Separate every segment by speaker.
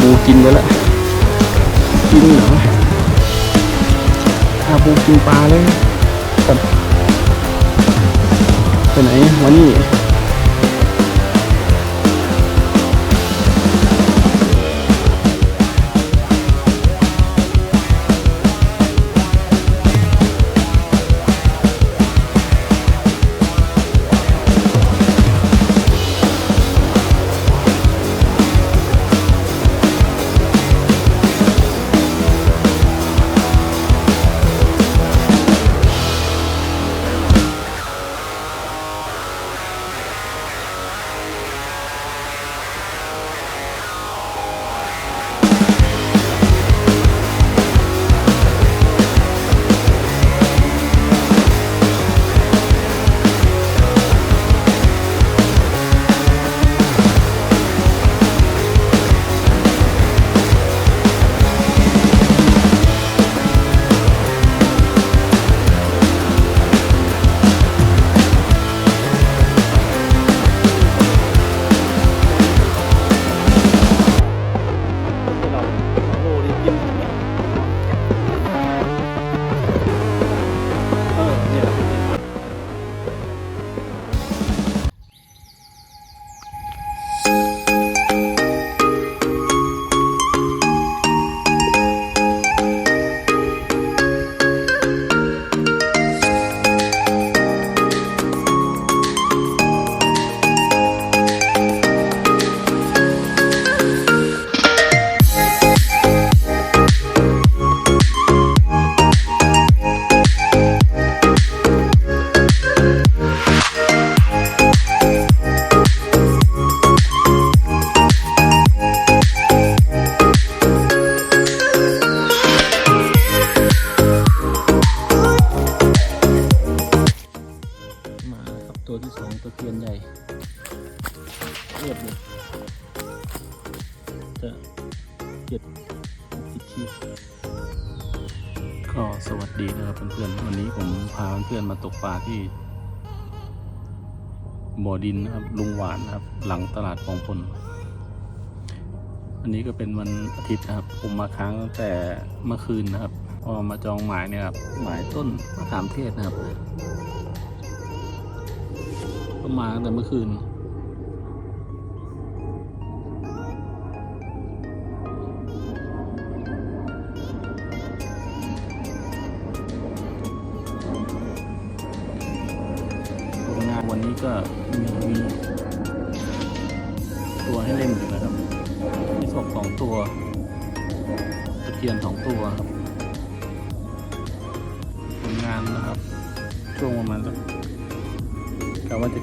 Speaker 1: บูกินไปแล้วกินเหรออาบูกินปลาเลยไปไหนวันนี้ บ่อดินนะครับลุงหวานครับ หลังตลาดปองพลอันนี้ก็เป็นวันอาทิตย์นะครับ ผมมาค้างตั้งแต่เมื่อคืนนะครับพอมาจองหมายเนี่ยครับหมายต้นมะขามเทศนะครับ ก็มาตั้งแต่เมื่อคืน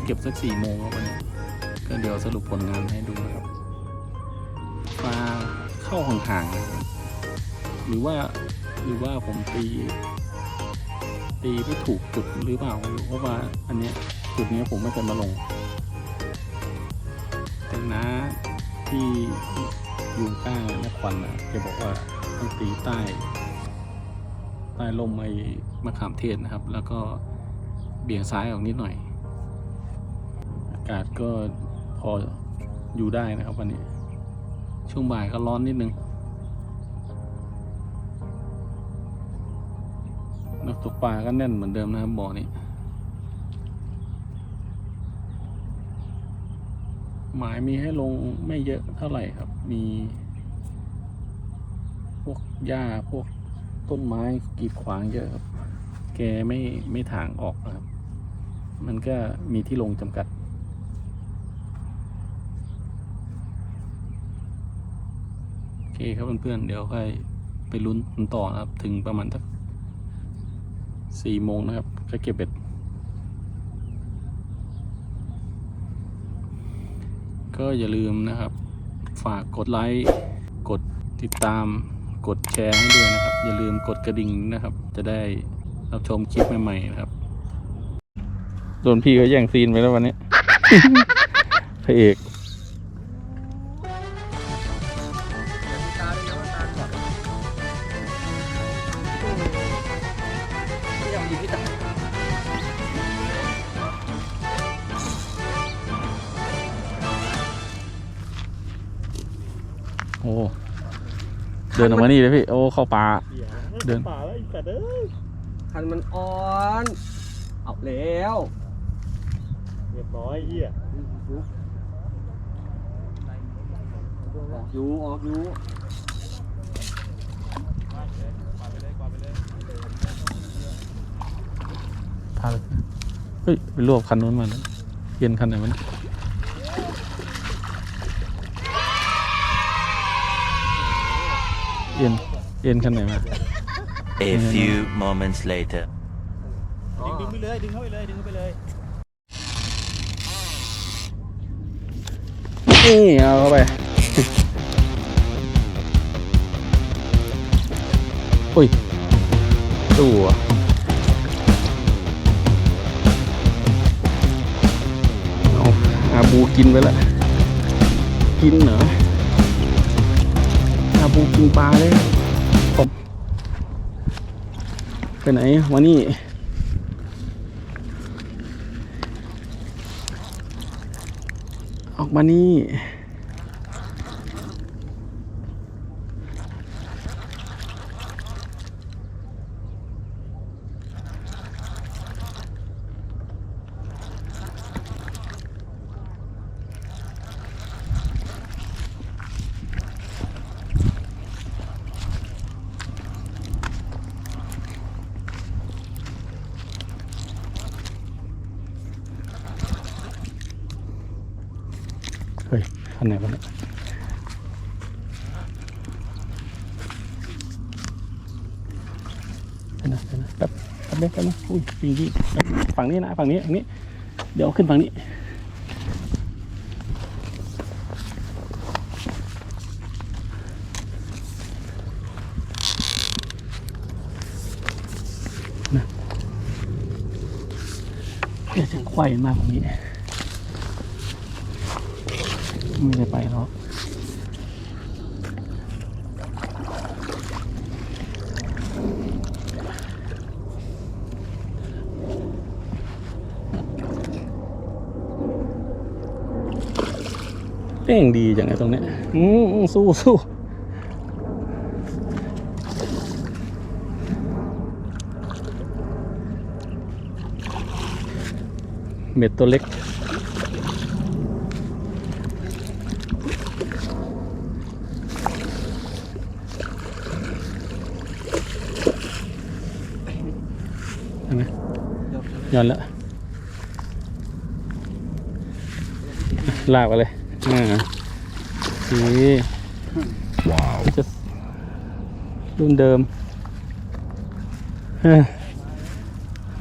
Speaker 1: เก็บสักสี่โมงครับวันนี้ก็เดี๋ยวสรุปผลงานให้ดูนะครับปลาเข้าห่างๆหรือว่าหรือว่าผมตี ตีไม่ถูกจุดหรือเปล่าเพราะว่าอันเนี้ยจุดนี้ผมไม่เคยมาลง แต่นะที่อยู่ข้างนักควันนะแกบอกว่าต้องตีใต้ ใต้ลมไอ้มะขามเทศนะครับ แล้วก็เบี่ยงซ้ายออกนิดหน่อยากาศก็พออยู่ได้นะครับวันนี้ ช่วงบ่ายก็ร้อนนิดนึงนักตกปลาก็แน่นเหมือนเดิมนะครับบ่อนี้ หมายมีให้ลงไม่เยอะเท่าไหร่ครับ มี พวกหญ้าพวกต้นไม้กีดขวางเยอะครับ แกไม่ไม่ถางออกนะครับ มันก็มีที่ลงจำกัด โอ เคครับเพื่อนๆเดี๋ยวค่อยไปลุ้นกันต่อนะครับ ถึงประมาณสักสี่โมงนะครับก็เก็บเบ็ดก็อย่าลืมนะครับ ฝากกดไลค์กดติดตามกดแชร์ให้ด้วยนะครับ อย่าลืมกดกระดิ่งนะครับ จะได้รับชมคลิปใหม่ๆนะครับโดนพี่เขาแย่งซีนไปแล้ววันนี้พระเอก เดินออกมานี่เลยพี่ โอ้ เข้าป่า เดิน
Speaker 2: ป่าแล้วไอ้สัตว์เอ้ย
Speaker 3: คันมันอ่อนเอาแล้ว
Speaker 2: เรียบร้อยเฮีย
Speaker 3: ออกอยู่ออกอยู่
Speaker 1: พาเลยเฮ้ย ไปรวบคันนู้นมาแล้วเย็นคันไหนมัน เอ็นเอ็นคันไหนมา
Speaker 4: A few moments later.
Speaker 2: ดึงดึงไปเลยดึงเข้าไปเลยดึงเข้าไปเลย
Speaker 1: นี่เอาเข้าไปอุ้ยตัวเอาอาบูกินไปแล้วกินเหรอ อาบูกินปลาเลยผมไปไหนมานี่ออกมานี่ อันไหนวะเนี่ยไปนะไปนะแป๊บแป๊บเดียวแป๊บนะอุ้ยจริงจริงฝั่งนี้นะฝั่งนี้ฝั่งนี้ เดี๋ยวขึ้นฝั่งนี้นะเดี๋ยวจะไขว้มาฝั่งนี้ ไม่ได้ไปหรอกเร่งดีจังไงตรงเนี้ยอืมสู้สู้เม็ดตัวเล็ก ใช่ไหม ย้อนแล้วลากไปเลยอ่านี่ว้าวจะรุ่นเดิมเฮ้ย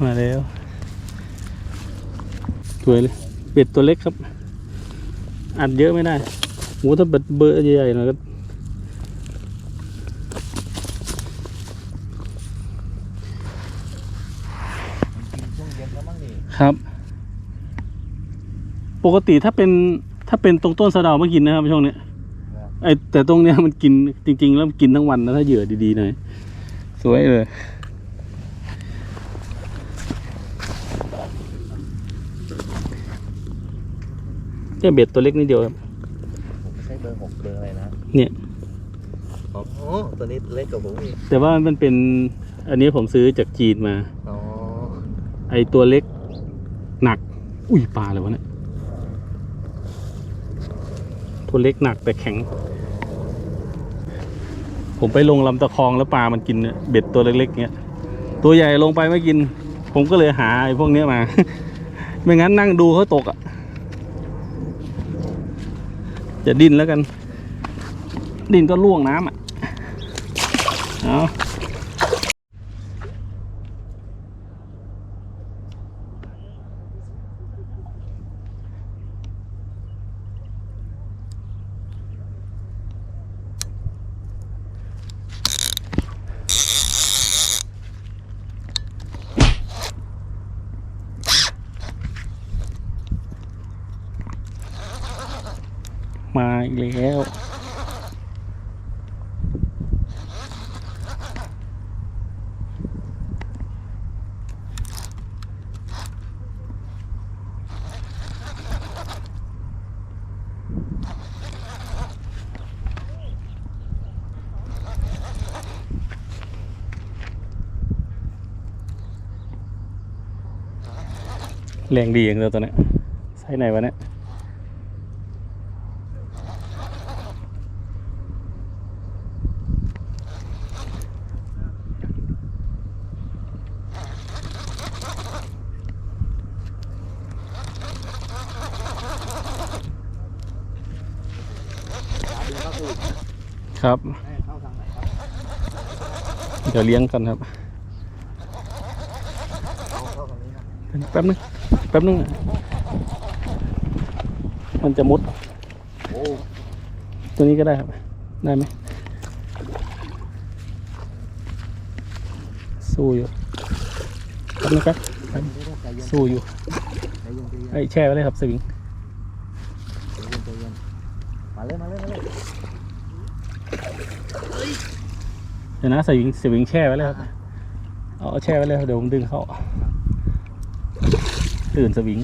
Speaker 1: มาแล้วสวยเลยเป็ดตัวเล็กครับ อัดเยอะไม่ได้โหถ้าเบ็ดเบอร์ใหญ่ๆหน่อยก็
Speaker 2: ช่วงเย็นแล้วมั้งนี่
Speaker 1: ครับ ปกติถ้าเป็นถ้าเป็นตรงต้นสะเดาไม่กินนะครับช่วงเนี้ยไอแต่ตรงเนี้ยมันกินจริง ๆ แล้วมันกินทั้งวันนะถ้าเหยื่อดีๆหน่อยสวยเลย เนี่ยเบ็ดตัวเล็กนิดเดียวครับ
Speaker 2: ผมไม่ใช่เบอร์หกเบอร์อะไรนะ
Speaker 1: เนี่ย
Speaker 2: อ๋อตัวนี้เล็กกว่าผมอีก
Speaker 1: แต่ว่ามันเป็นอันนี้ผมซื้อจากจีนมา
Speaker 2: อ๋อ
Speaker 1: ไอตัวเล็กหนัก อุ้ยปลาเลยวะเนี่ย ตัวเล็กหนักแต่แข็ง ผมไปลงลำตะคองแล้วปลามันกินเนี่ยเบ็ดตัวเล็กๆเงี้ยตัวใหญ่ลงไปไม่กิน ผมก็เลยหาไอ้พวกเนี้ยมา ไม่งั้นนั่งดูเขาตกอะ่ะ จะดิ้นแล้วกัน ดิ้นก็ล่วงน้ำอะเอา แล้ว แรงดีอย่างเดียวตอนนี้ใช้ไหนวะเนี่ย ครับ
Speaker 2: เดี๋
Speaker 1: ยวเลี้ยงกันครับแป๊บนึงแป๊บนึงมันจะมุดตัวนี้ก็ได้ครับ ได้ไหมสู้อยู่แป๊บนึงครับสู้อยู่ไอ้แช่ไว้เลยครับสวิง
Speaker 2: ใจเย็นใจเย็นมาเลยมาเลยมา เลย
Speaker 1: เดี๋ยวนะสวิงสวิงแช่ไว้เลยครับเอาเอาแช่ไว้เลยครับเดี๋ยวผมดึงเข้าตื่นสวิง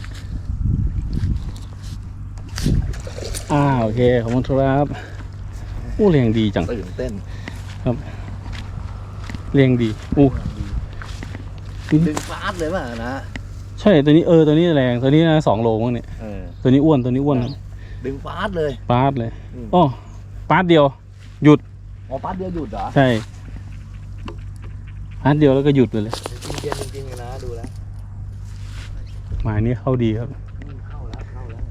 Speaker 1: อ่าโอเคขอบคุณครับอู้เรียงดีจัง
Speaker 2: ตื่นเต้น
Speaker 1: เรียงดีอู้
Speaker 2: ดึงฟาดเลยป่ะนะ
Speaker 1: ใช่ตัวนี้เออตัวนี้แรงตัวนี้นะสองโลมั้งเนี่ย
Speaker 2: เออ
Speaker 1: ตัวนี้อ้วนตัวนี้อ้วนครับ
Speaker 2: ดึงฟาดเลย
Speaker 1: ปาร์ตเลย
Speaker 2: อืม
Speaker 1: อ๋อปาร์ตเดียว
Speaker 2: อ๋อฟาดเดียวหยุดเหรอ
Speaker 1: ใช่ ปาร์ตเดียวแล้วก็หยุดไปเลย
Speaker 2: จริงๆจริงๆเลยนะดูแล้ว
Speaker 1: หมายนี้เข้าดีครับ
Speaker 2: อืมเข้าแล้วเข้าแล้ว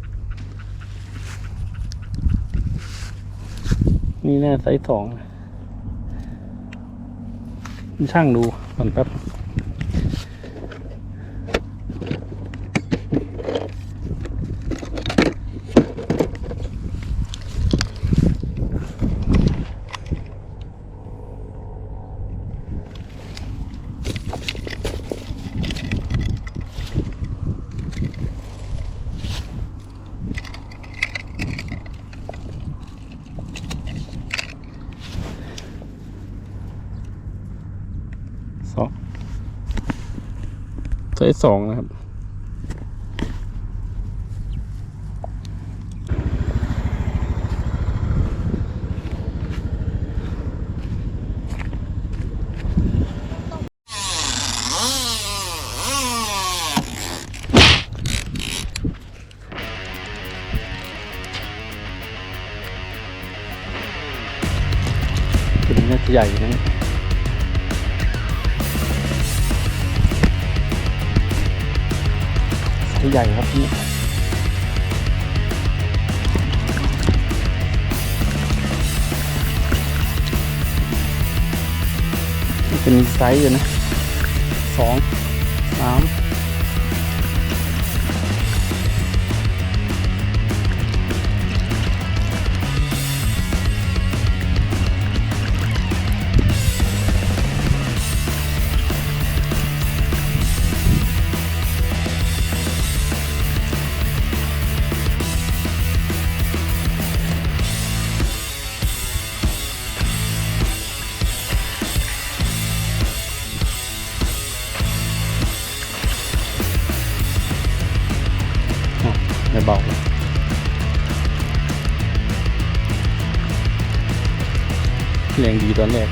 Speaker 1: นี่แน่ไซส์สองช่างดูก่อนแป๊บ สอง ไซส์สองนะครับ เป็นไซส์อยู่นะสองสาม บาเลยแรงดีตอนแรก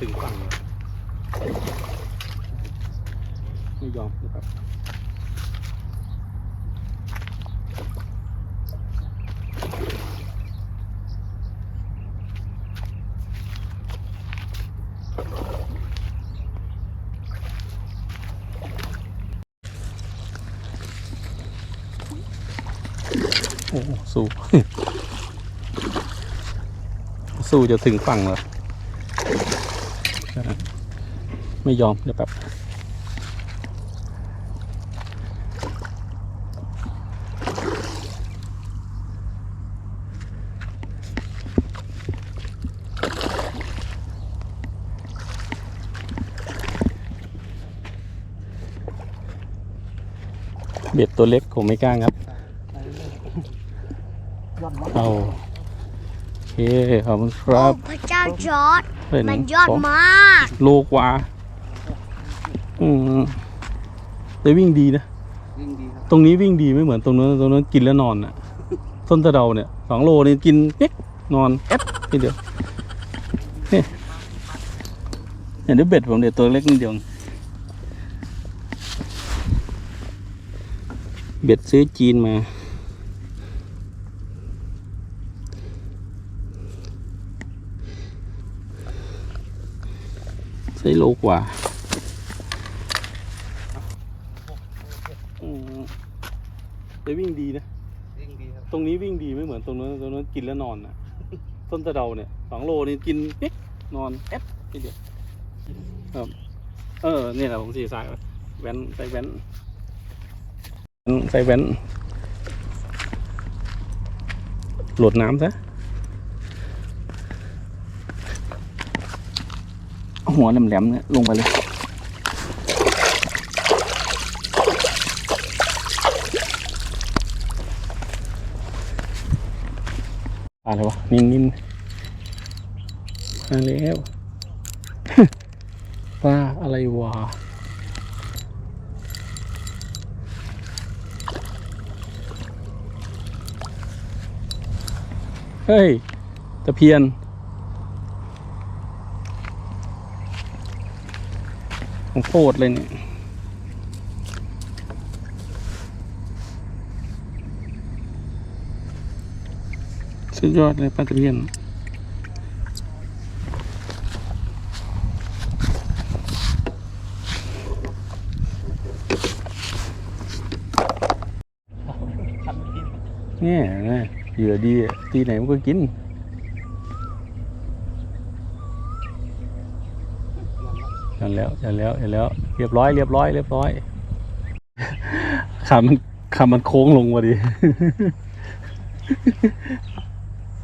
Speaker 1: ถึงฝั่งเลยไม่ยอมนะครับโอ้สู้ สู้จะถึงฝั่งเหรอ ไม่ยอมเดี๋ยวแป๊บเบ็ดตัวเล็กผมไม่กล้าครับ เอาโอเคขอบคุณค
Speaker 5: โอ้
Speaker 1: รับ
Speaker 5: พระเจ้าจอร์ด
Speaker 1: เฮ้ย
Speaker 5: มันยอด
Speaker 1: สง
Speaker 5: มาก
Speaker 1: โลกว่า อืมแต่วิ่งดีนะ
Speaker 3: ยิ่งดีครับ
Speaker 1: ตรงนี้วิ่งดีไม่เหมือนตรงนู้นตรงนู้นกินแล้วนอนอะต้นตะเดาเนี่ยสองโลนี่กินเอ๊ะนอนเอ๊ะทีเดียวเนี่ยเห็นด้วยเบ็ดผมเดี๋ยวตัวเล็กนิดเดียวเบ็ดซื้อจีนมาใช้โลกว่าอืมแต่ วิ่งดีนะ
Speaker 3: ยิ่งดีครับ
Speaker 1: ตรงนี้วิ่งดีไม่เหมือนตรงนู้นตรงนู้นกินแล้วนอนอะต้นตะเดาเนี่ยสองโลนี่กินเอ๊ะนอนแอ๊บทีเดียวครับ เออเนี่ยแหละผมสีสายแว้นใส่แว้นใส่แว้นโหลดน้ำซะเอาหัวแหลมๆเนี่ยลงไปเลย ปลา อะไรวะนินนินมาแล้วปลาอะไรวะเฮ้ยตะเพียนของโปรเลยเนี่ย สุดยอดเลยปลาตะเพียนเนี่ยนะเหยื่อดีที่ไหนมันก็กินยันแล้วยันแล้วยันแล้ว เรียบร้อย เรียบร้อย เรียบร้อยขามันขามันโค้งลงพอดี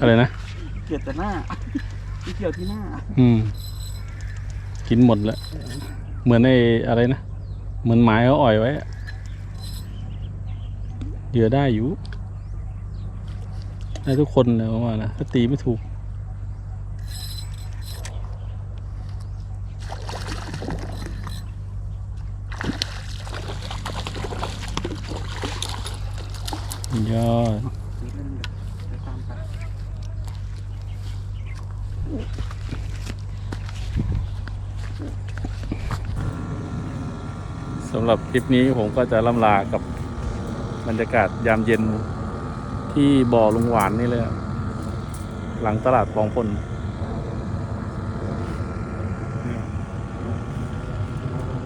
Speaker 1: อะไรนะ
Speaker 2: เกลียด แต่หน้าที่เกี่ยวที่หน้า
Speaker 1: อืม กินหมดแล้วเหมือนไอ้อะไรนะ เหมือนไม้เขาอ่อยไว้อะเหยื่อได้อยู่ได้ทุกคนเลยผมว่านะถ้าตีไม่ถูก ยอด สำ หรับคลิปนี้ผมก็จะล่ำลากับบรรยากาศยามเย็นที่บ่อลุงหวานนี่เลย หลังตลาดคลองพล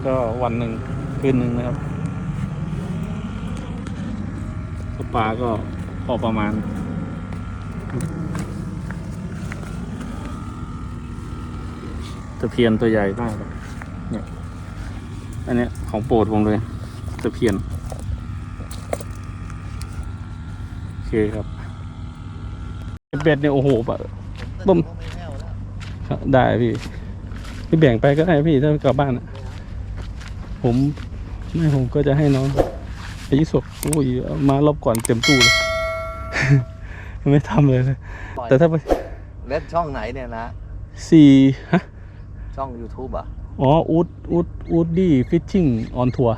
Speaker 1: ก็วันหนึ่งคืนหนึ่งนะครับก็ปลาก็พอประมาณ ตะเพียนตัวใหญ่มากครับเนี่ยอันเนี้ย ของโปรดผมเลยตะเพียน โอเคครับเบ็ดเนี่ยโอ้โหแบบต้มได้พี่ พี่แบ่งไปก็ได้พี่ถ้ากลับบ้านอะผมไม่ผมก็จะให้น้องไอ้ยี่สกโอ้ยเอามารอบก่อนเต็มตู้เลยไม่ทำเลยนะแต่ถ้าไป
Speaker 2: เล่นช่องไหนเนี่ยนะ
Speaker 1: สี่ฮะ
Speaker 2: ช่อง YouTube อะ
Speaker 1: อ๋ออูดอูดอูดดี้ฟิชชิ่งออนทัวร์